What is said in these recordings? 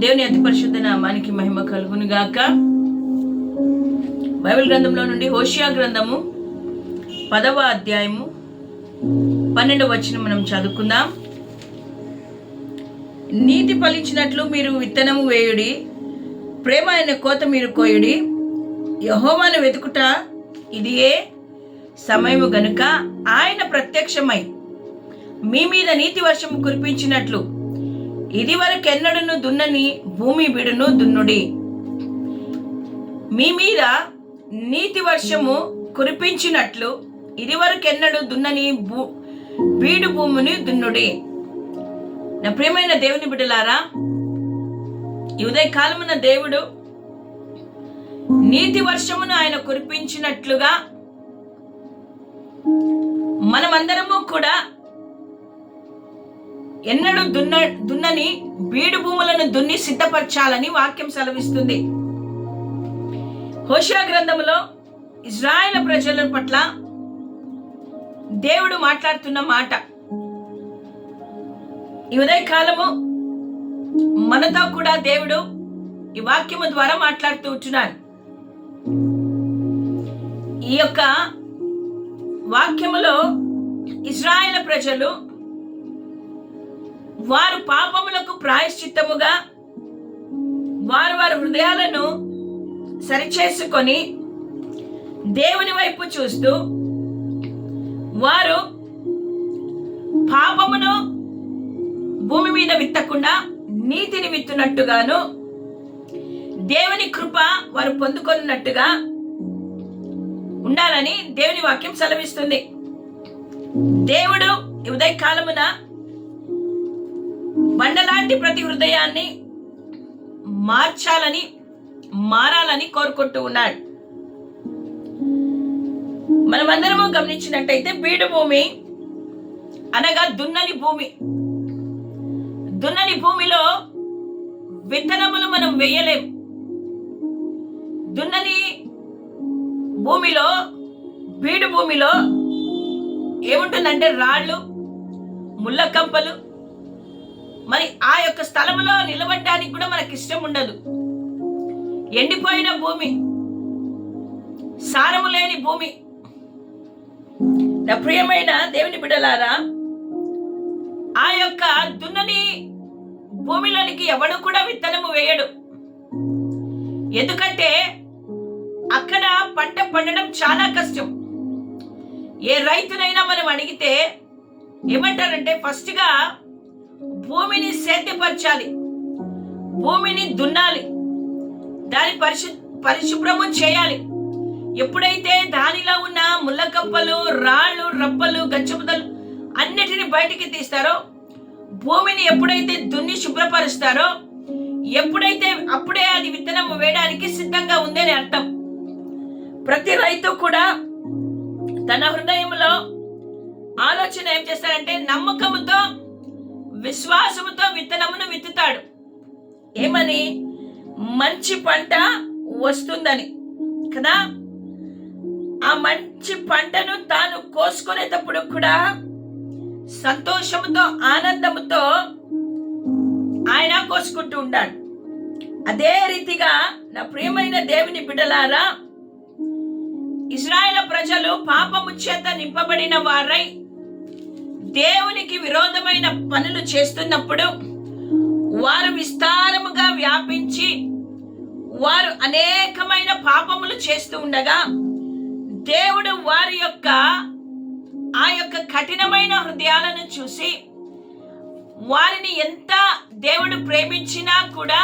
దేవుని అతి పరిశుద్ధ నామానికి మహిమ కలుగును గాక బైబిల్ గ్రంథంలో నుండి హోషియా గ్రంథము పదవ అధ్యాయము పన్నెండవ వచ్చిన మనం చదువుకుందాం. నీతి ఫలించినట్లు మీరు విత్తనము వేయుడి ప్రేమ అయిన కోత మీరు కోయుడి యహోవాను వెతుకుట ఇదియే సమయము గనుక ఆయన ప్రత్యక్షమై మీ మీద నీతి వర్షము కురిపించినట్లు ఇది వరకెన్నడను దున్నని భూమి బిడును దున్నుడి. మీ మీద నీతి వర్షము కురిపించినట్లు ఇది వరకెన్నడు దున్నని భూ బీడు భూమిని దున్నుడి. నా ప్రియమైన దేవుని బిడ్డలారా ఉదయ కాలమున దేవుడు నీతి వర్షమును ఆయన కురిపించినట్లుగా మనమందరము కూడా ఎన్నడూ దున్న దున్నని బీడు భూములను దున్ని సిద్ధపరచాలని వాక్యం సెలవిస్తుంది. హోషా గ్రంథములో ఇజ్రాయెల్ ప్రజల పట్ల దేవుడు మాట్లాడుతున్న మాట. ఈ కాలము మనతో కూడా దేవుడు ఈ వాక్యము ద్వారా మాట్లాడుతూ ఉంటున్నాను ఈ యొక్క వాక్యములో ఇజ్రాయెల్ ప్రజలు వారు పాపములకు ప్రాయశ్చిత్తముగా వారు వారి హృదయాలను సరిచేసుకొని దేవుని వైపు చూస్తూ వారు పాపమును భూమి మీద విత్తకుండా నీతిని విత్తునట్టుగాను దేవుని కృప వారు పొందుకున్నట్టుగా ఉండాలని దేవుని వాక్యం సెలవిస్తుంది. దేవుడు ఉదయకాలమున ఉదయ కాలమున మండలాంటి ప్రతి హృదయాన్ని మార్చాలని మారాలని కోరుకుంటూ ఉన్నాడు. మనమందరము గమనించినట్టయితే బీడు భూమి అనగా దున్నని భూమి. దున్నని భూమిలో విత్తనములు మనం వేయలేం. దున్నని భూమిలో బీడు భూమిలో ఏముంటుందంటే రాళ్ళు ముళ్ళ కంపలు మరి ఆ యొక్క స్థలంలో నిలబడడానికి కూడా మనకి ఇష్టం ఉండదు. ఎండిపోయిన భూమి సారము లేని భూమి. నా ప్రియమైన దేవుని బిడలారా ఆ యొక్క దున్నని భూమిలోనికి ఎవడు కూడా విత్తనము వేయడు. ఎందుకంటే అక్కడ పంట పండడం చాలా కష్టం. ఏ రైతునైనా మనం అడిగితే ఏమంటారంటే ఫస్ట్గా భూమిని సేద్యపరచాలి. భూమిని దున్నాలి. దాని పరిశు పరిశుభ్రము చేయాలి. ఎప్పుడైతే దానిలో ఉన్న ముళ్ళకప్పలు రాళ్ళు రప్పలు గచ్చబుదలు అన్నిటిని బయటికి తీస్తారో భూమిని ఎప్పుడైతే దున్ని శుభ్రపరుస్తారో ఎప్పుడైతే అప్పుడే అది విత్తనం వేయడానికి సిద్ధంగా ఉందని అర్థం. ప్రతి రైతు కూడా తన హృదయంలో ఆలోచన ఏం చేస్తారంటే నమ్మకంతో విశ్వాసముతో విత్తనమును విత్తుతాడు. ఏమని? మంచి పంట వస్తుందని కదా? ఆ మంచి పంటను తాను కోసుకునేటప్పుడు కూడా సంతోషముతో ఆనందముతో ఆయన కోసుకుంటూ ఉంటాడు అదే రీతిగా నా ప్రియమైన దేవుని బిడ్డలారా ఇజ్రాయెల్ ప్రజలు పాపము చేత నింపబడిన వారై దేవునికి విరోధమైన పనులు చేస్తున్నప్పుడు వారు విస్తారముగా వ్యాపించి వారు అనేకమైన పాపములు చేస్తూ ఉండగా దేవుడు వారి యొక్క ఆ యొక్క కఠినమైన హృదయాలను చూసి వారిని ఎంత దేవుడు ప్రేమించినా కూడా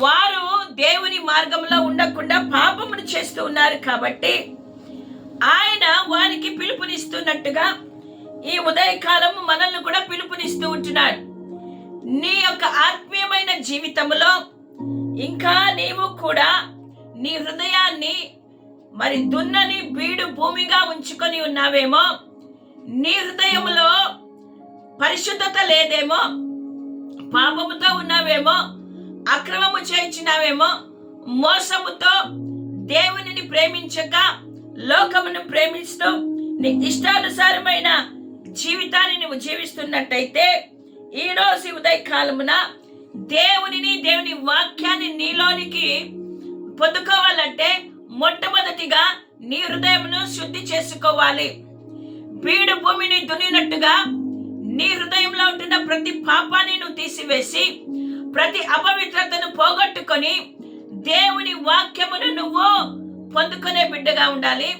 వారు దేవుని మార్గంలో ఉండకుండా పాపమును చేస్తూ ఉన్నారు కాబట్టి ఆయన వారికి పిలుపునిస్తున్నట్టుగా ఈ ఉదయకాలం మనల్ని కూడా పిలుపునిస్తూ ఉంటున్నాడు. నీ యొక్క ఆత్మీయమైన జీవితంలో ఇంకా నీవు కూడా నీ హృదయాన్ని మరి దున్నని బీడు భూమిగా ఉంచుకొని ఉన్నావేమో నీ హృదయంలో పరిశుద్ధత లేదేమో పాపముతో ఉన్నావేమో అక్రమము చేయించినావేమో మోసముతో దేవునిని ప్రేమించక లోకమును ప్రేమిస్తూ నీ ఇష్టానుసారమైన జీవితాన్ని నువ్వు జీవిస్తున్నట్టయితే ఈరోజు రోజు ఉదయ కాలమున దేవునిని దేవుని వాక్యాన్ని నీలోనికి పొందుకోవాలంటే మొట్టమొదటిగా నీ హృదయమును శుద్ధి చేసుకోవాలి. బీడు భూమిని దున్నినట్టుగా నీ హృదయంలో ఉంటున్న ప్రతి పాపాన్ని నువ్వు తీసివేసి ప్రతి అపవిత్రతను పోగొట్టుకొని దేవుని వాక్యమును నువ్వు పొందుకునే బిడ్డగా ఉండాలి.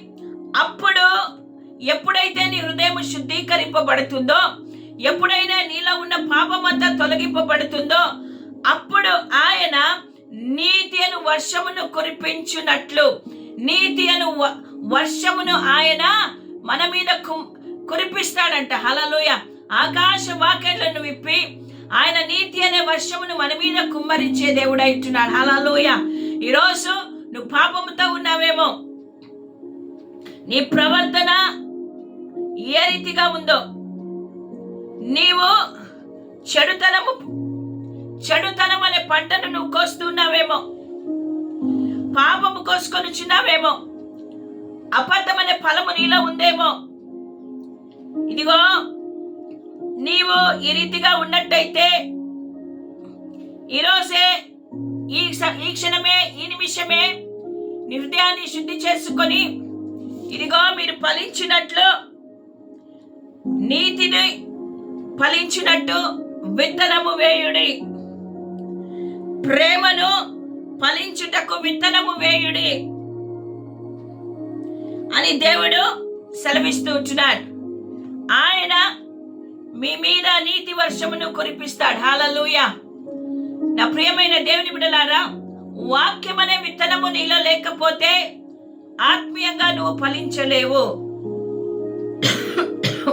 అప్పుడు ఎప్పుడైతే నీ హృదయం శుద్ధీకరింపబడుతుందో ఎప్పుడైనా నీలో ఉన్న పాపమంతా తొలగింపబడుతుందో అప్పుడు ఆయన నీతి అను వర్షమును కురిపించునట్లు నీతి అను వ- వర్షమును ఆయన మన మీద కురిపిస్తాడంట. హలలోయ ఆకాశ వాక్యాలను విప్పి ఆయన నీతి అనే వర్షమును మన మీద కుమ్మరించే దేవుడు అంటున్నాడు హలలోయ ఈరోజు నువ్వు పాపంతో ఉన్నావేమో. నీ ప్రవర్తన ఏ రీతిగా ఉందో. నీవు చెడుతనము చెడుతనం అనే పంటను నువ్వు కోస్తున్నావేమో. పాపము కోసుకొని చిన్నావేమో అబద్ధం అనే ఫలము నీలో ఉందేమో. ఇదిగో నీవు ఈ రీతిగా ఉన్నట్టయితే ఈరోజే ఈ ఈ క్షణమే ఈ నిమిషమే నిర్దయాన్ని శుద్ధి చేసుకొని ఇదిగో మీరు ఫలించినట్లు నీతిని ఫలించినట్టు విత్తనము వేయుడి. ప్రేమను ఫలించుటకు విత్తనము వేయుడి. అని దేవుడు సెలవిస్తూ ఉంటున్నాడు. ఆయన మీ మీద నీతి వర్షమును కురిపిస్తాడు. హాలలుయ నా ప్రియమైన దేవుని బిడలారా వాక్యం అనే విత్తనము నీలో లేకపోతే ఆత్మీయంగా నువ్వు ఫలించలేవు.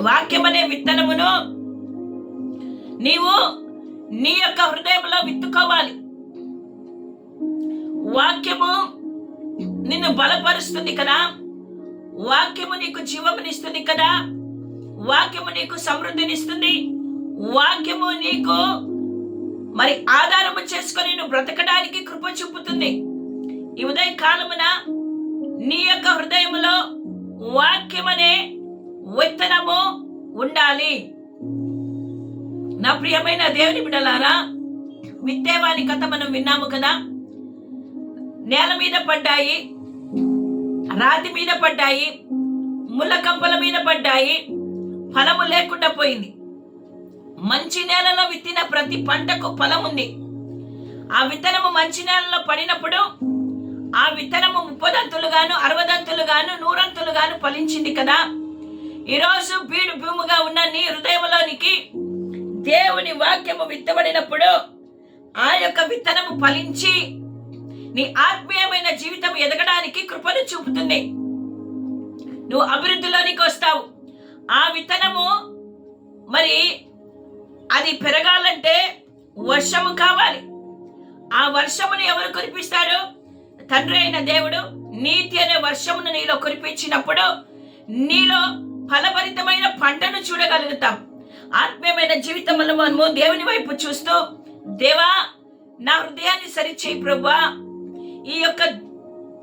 వాక్యం అనే విత్తనమును నీవు నీ యొక్క హృదయంలో విత్తుకోవాలి. వాక్యము నిన్ను బలపరుస్తుంది కదా. వాక్యము నీకు జీవమునిస్తుంది కదా. వాక్యము నీకు సమృద్ధినిస్తుంది. వాక్యము నీకు మరి ఆధారము చేసుకొని నువ్వు బ్రతకడానికి కృప చూపుతుంది. ఈ ఉదయ కాలమున నీ యొక్క హృదయములో వాక్యమనే విత్తనము ఉండాలి. నా ప్రియమైన దేవుని బిడలారా విత్తేవాని కథ మనం విన్నాము కదా? నేల మీద పడ్డాయి రాతి మీద పడ్డాయి ముళ్ళ కంపల మీద పడ్డాయి ఫలము లేకుండా పోయింది. మంచి నేలలో విత్తిన ప్రతి పంటకు ఫలం ఉంది. ఆ విత్తనము మంచి నేలలో పడినప్పుడు ఆ విత్తనము ముప్పదంతులుగాను నూరంతులు నూరంతులుగాను ఫలించింది కదా? ఈరోజు బీడు భూమిగా ఉన్న నీ హృదయంలోనికి దేవుని వాక్యము విత్తబడినప్పుడు ఆ యొక్క విత్తనము ఫలించి నీ ఆత్మీయమైన జీవితం ఎదగడానికి కృపను చూపుతుంది. నువ్వు అభివృద్ధిలోనికి వస్తావు. ఆ విత్తనము మరి అది పెరగాలంటే వర్షము కావాలి. ఆ వర్షమును ఎవరు కురిపిస్తారు? తండ్రి అయిన దేవుడు నీతి అనే వర్షమును నీలో కురిపించినప్పుడు నీలో ఫలభరితమైన పంటను చూడగలుగుతాం. ఆత్మీయమైన జీవితంలో మనము దేవుని వైపు చూస్తూ దేవా నా హృదయాన్ని సరిచేయి ప్రభా ఈ యొక్క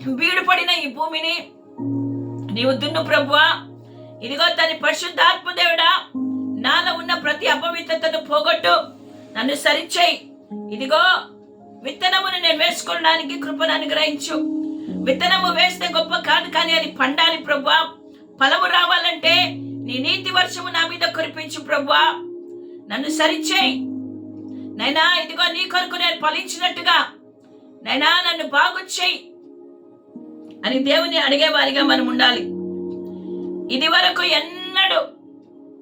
బీడుపడిన ఈ భూమిని నీవు దున్ను ప్రభువా. ఇదిగో తన పరిశుద్ధాత్మ దేవుడా నాలో ఉన్న ప్రతి అపవిత్రతను పోగొట్టు నన్ను సరిచేయి. ఇదిగో విత్తనమును నేను వేసుకోవడానికి కృపను అనుగ్రహించు. విత్తనము వేస్తే గొప్ప కాదు కానీ అది పండాలి ప్రభా ఫలము రావాలంటే నీ నీతి వర్షము నా మీద కురిపించు ప్రభువా. నన్ను సరిచేయి. నైనా ఇదిగో నీ కొరకు నేను ఫలించినట్టుగా. నైనా నన్ను బాగు చేయి అని దేవుని అడిగేవారిగా మనం ఉండాలి. ఇది వరకు ఎన్నడూ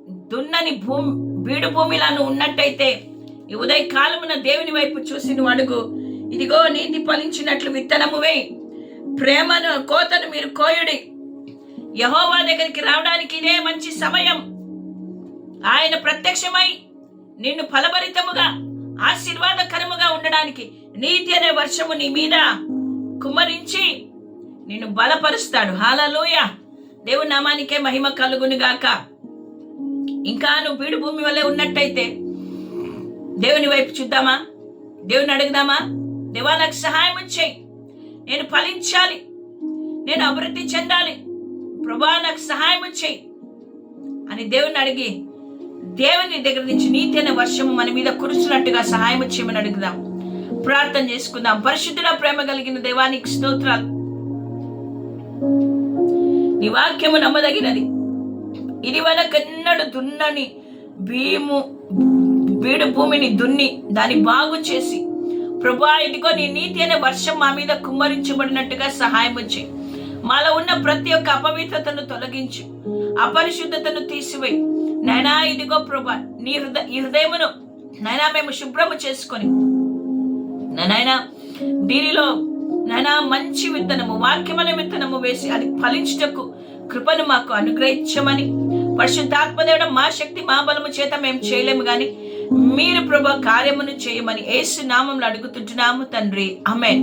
దున్నని భూమి బీడు భూమిలా నువ్వు ఉన్నట్టయితే ఈ ఉదయ కాలమున దేవుని వైపు చూసి నువ్వు అడుగు. ఇదిగో నీతి ఫలించినట్లు విత్తనము వేయి ప్రేమను కోతను మీరు కోయుడి. యహోవా దగ్గరికి రావడానికి ఇదే మంచి సమయం. ఆయన ప్రత్యక్షమై నిన్ను ఫలభరితముగా ఆశీర్వాదకరముగా ఉండడానికి నీతి అనే వర్షము నీ మీద కుమ్మరించి నిన్ను బలపరుస్తాడు. హాలలోయ దేవుని నామానికే మహిమ కలుగును గాక. ఇంకా నువ్వు పీడు భూమి వల్లే ఉన్నట్టయితే దేవుని వైపు చూద్దామా? దేవుని అడుగుదామా? దేవా నాకు సహాయం చేయి. నేను ఫలించాలి. నేను అభివృద్ధి చెందాలి. ప్రభా నాకు సహాయం చేయి. అని దేవుని అడిగి దేవుని దగ్గర నుంచి నీతి అనే వర్షము మన మీద కురుస్తున్నట్టుగా సహాయం చేయమని అడుగుదాం. ప్రార్థన చేసుకుందాం. పరిశుద్ధుల ప్రేమ కలిగిన దేవానికి స్తోత్రాలు. నీ వాక్యము నమ్మదగినది. ఇది వనకెన్నడు దున్నని భీము బీడు భూమిని దున్ని దాన్ని బాగు చేసి ప్రభా ఇదిగో నీ నీతి అనే వర్షం మా మీద కుమ్మరించబడినట్టుగా సహాయం వచ్చాయి మాలో ఉన్న ప్రతి ఒక్క అపవిత్రతను తొలగించు. అపరిశుద్ధతను తీసివేయి. నైనా ఇదిగో ప్రభా నీ హృదయ ఈ హృదయమును నైనా మేము శుభ్రము చేసుకొని. నాయనా దీనిలో నాయనా మంచి విత్తనము వాక్యమైన విత్తనము వేసి అది ఫలించుటకు కృపను మాకు అనుగ్రహించమని. పరిశుద్ధాత్మదేవుడు మా శక్తి మా బలము చేత మేము చేయలేము గాని మీరు ప్రభు కార్యమును చేయమని ఏసు నామంలో అడుగుతుంటున్నాము తండ్రి. అమెన్